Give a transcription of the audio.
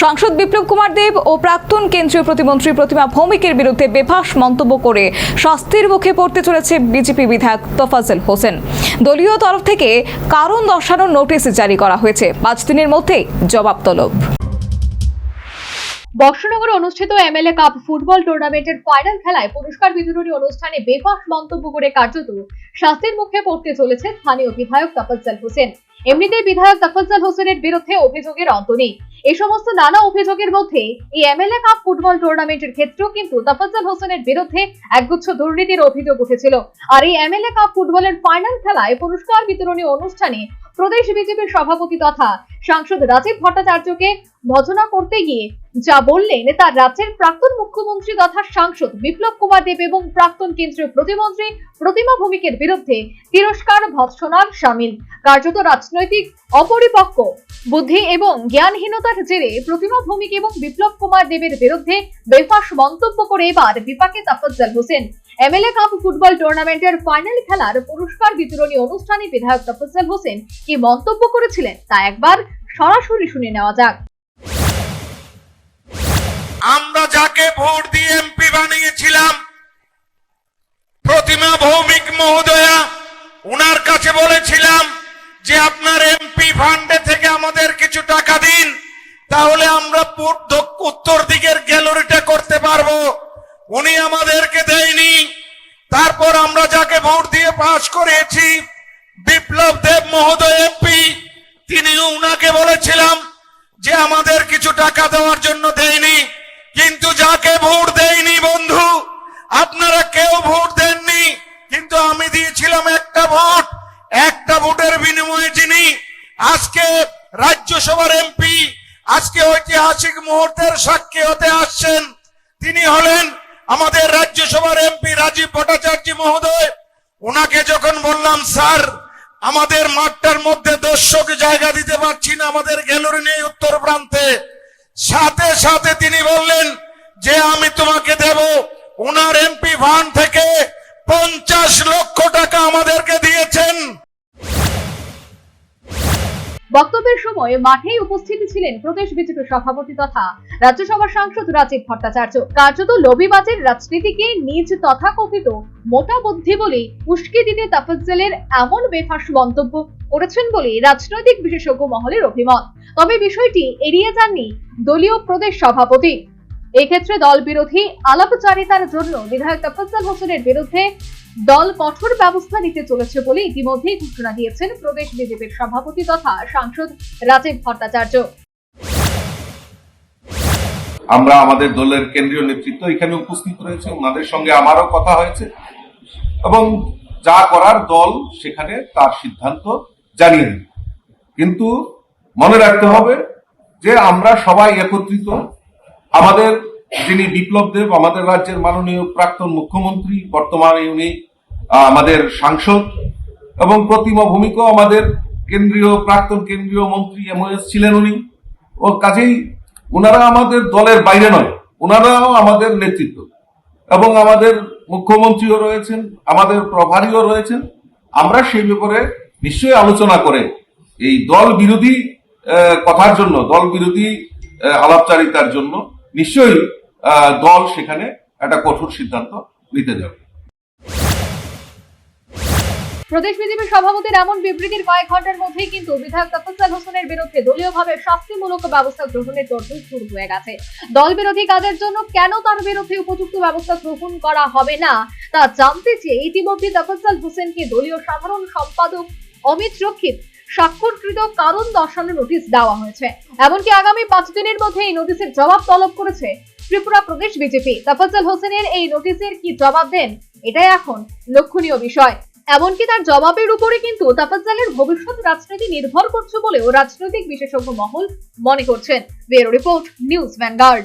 সাংসদ বিপ্লব কুমার দেব ও প্রাক্তন কেন্দ্রীয় প্রতিমন্ত্রী প্রতিমা ভৌমিকের বিরুদ্ধে বেফাস মন্তব্য করে শাস্তির মুখে পড়তে চলেছে বিজেপি বিধায়ক তোফাজেল হোসেন। দলীয় তরফ থেকে কারণ দর্শানোর নোটিশ জারি করা হয়েছে। পাঁচ দিনের মধ্যেই জবাব তলব। বর্ষনগরে অনুষ্ঠিত এমএলএ কাপ ফুটবল টুর্নামেন্টের ফাইনাল খেলায় পুরস্কার বিতরণী অনুষ্ঠানে বেফাস মন্তব্য করে কার্যত শাস্তির মুখে পড়তে চলেছে স্থানীয় বিধায়ক তাফাজ্জল হোসেন। এমনিতেই বিধায়ক তাফাজ্জল হোসেনের বিরুদ্ধে অভিযোগের অন্ত নেই। এই সমস্ত নানা অভিযোগের মধ্যে এই এমএলএ কাপ ফুটবল টুর্নামেন্টের ক্ষেত্রেও কিন্তু তাফাজ্জল হোসেনের বিরুদ্ধে একগুচ্ছ দুর্নীতির অভিযোগ উঠেছিল। আর এই এমএলএ কাপ ফুটবলের ফাইনাল খেলায় পুরস্কার বিতরণী অনুষ্ঠানে প্রদেশ বিজেপির সভাপতি তথা সাংসদ রাজীব ভট্টাচার্যকে ভজনা করতে গিয়ে যা বললেন তার রাজ্যের প্রাক্তন মুখ্যমন্ত্রী তথা সাংসদ বিপ্লব কুমার দেব এবং প্রাক্তন কেন্দ্রীয় প্রতিমন্ত্রী প্রতিমা ভৌমিকের বিরুদ্ধে তিরস্কার, ভৎসনার সামিল। কার্যত রাজনৈতিক অপরিপক্ক, বুদ্ধি এবং জ্ঞানহীনতার জেরে প্রতিমা ভৌমিক এবং বিপ্লব কুমার দেবের বিরুদ্ধে বেফাস মন্তব্য করে এবার বিপাকে তাফাজ্জল হোসেন। এমএলএ কাপ ফুটবল টুর্নামেন্টের ফাইনাল খেলার পুরস্কার বিতরণী অনুষ্ঠানে বিধায়ক তাফাজ্জল হোসেন কি মন্তব্য করেছিলেন তা একবার সরাসরি শুনে নেওয়া যাক। যে আপনার এমপি ফান্ডে থেকে আমাদের কিছু টাকা দিন, তাহলে আমরা উত্তর দিকের গ্যালারিটা করতে পারব। উনি আমাদেরকে দেয়নি। তারপর আমরা যাকে ভোট দিয়ে পাশ করেছি, বিপ্লব দেব মহোদয় এমপি তিনি উনাকে বলেছিলাম যে আমাদের কিছু টাকা দেওয়ার জন্য দেয়নি। কিন্তু যাকে ভোট দেয়নি, বন্ধু, আপনারা কেউ ভোট দেননি, কিন্তু আমি দিয়েছিলাম একটা ভোট। একটা ভোটের বিনিময়ে যিনি আজকে রাজ্যসভার এমপি, আজকে ঐতিহাসিক মুহূর্তের সাক্ষী হতে আসছেন, তিনি হলেন আমাদের রাজ্যসভার এমপি রাজীব ভট্টাচার্য মহোদয়। ওনাকে যখন বললাম, স্যার, আমাদের মাঠটার মধ্যে দর্শক জায়গা দিতে পারছি না, আমাদের গ্যালারি নেই উত্তর প্রান্তে। সাথে সাথে তিনি বললেন, যে আমি তোমাকে দেব, ওনার এমপি ফান্ড থেকে পঞ্চাশ লক্ষ টাকা আমাদেরকে দিয়েছেন। বক্তব্যের সময় মাঠেই উপস্থিত ছিলেন প্রদেশ বিজেপি সভাপতি তথা রাজ্যসভার সাংসদ রাজীব ভট্টাচার্য। কার্যত লবিবাজের রাজনীতিকে নিজ তথাকথিত মোটা বুদ্ধি বলে উস্কে দিতে তাফাজ্জলের এমন বেফাস মন্তব্য করেছেন বলে রাজনৈতিক বিশেষজ্ঞ মহলের অভিমত। তবে বিষয়টি এড়িয়ে যাননি দলীয় প্রদেশ সভাপতি। এক্ষেত্রে দল বিরোধী আলাপচারিতার জন্য বিধায়ক তাফাজ্জল হোসেনের বিরুদ্ধে দল কঠোর ব্যবস্থা নিতে চলেছে বলে ইতিমধ্যেই ঘোষণা দিয়েছেন প্রদেশ বিজেপির সভাপতি তথা সাংসদ রাজীব ভট্টাচার্য। আমরা আমাদের দলের কেন্দ্রীয় নেতৃত্ব এখানে উপস্থিত রয়েছে, ওনাদের সঙ্গে আমারও কথা হয়েছে। এবং যা করার দল সেখানে তার সিদ্ধান্ত জানিয়ে কিন্তু মনে রাখতে হবে যে আমরা সবাই একত্রিত। আমাদের যিনি বিপ্লব দেব, আমাদের রাজ্যের মাননীয় প্রাক্তন মুখ্যমন্ত্রী, বর্তমানে উনি আমাদের সাংসদ এবং প্রতিমা ভূমিকাও আমাদের কেন্দ্রীয়, প্রাক্তন কেন্দ্রীয় মন্ত্রী এমওএস ছিলেন উনি। ও কাজেই ওনারা আমাদের দলের বাইরে নয় ওনারাও আমাদের নেতৃত্ব। এবং আমাদের মুখ্যমন্ত্রীও রয়েছেন, আমাদের প্রভারীও রয়েছেন। আমরা সেই ব্যাপারে নিশ্চয়ই আলোচনা করে এই দল বিরোধী কথার জন্য, দল বিরোধী আলাপচারিতার জন্য নিশ্চয়ই দল সেখানে একটা কঠোর সিদ্ধান্ত নিতে যাবে। প্রদেশ বিজেপির সভাপতির এমন বিবৃতির কয়েক ঘণ্টার মধ্যেই কিন্তু বিধায়ক তাফাজ্জল হোসেনের বিরুদ্ধে দলীয়ভাবে শাস্তিমূলক ব্যবস্থা গ্রহণের তোড়জোড় শুরু হয়ে গেছে। দল বিরোধী কাজের জন্য কেন তার বিরুদ্ধে উপযুক্ত ব্যবস্থা গ্রহণ করা হবে না, তা জানতে চেয়ে ইতিমধ্যে তাফাজ্জল হোসেনকে দলীয় সাধারণ সম্পাদক অমিত রক্ষিত স্বাক্ষরকৃত কারণ দর্শানো নোটিশ দেওয়া হয়েছে। এমনকি আগামী পাঁচ দিনের মধ্যে এই নোটিশের জবাব তলব করেছে ত্রিপুরা প্রদেশ বিজেপি। তাফাজ্জল হোসেনের এই নোটিশের কি জবাব দেন, এটাই এখন লক্ষণীয় বিষয়। এমনকি তার জবাবের উপরে কিন্তু তাফাজ্জালের ভবিষ্যৎ রাজনীতি নির্ভর করছে বলেও রাজনৈতিক বিশেষজ্ঞ মহল মনে করছেন। Bureau report, news Vanguard.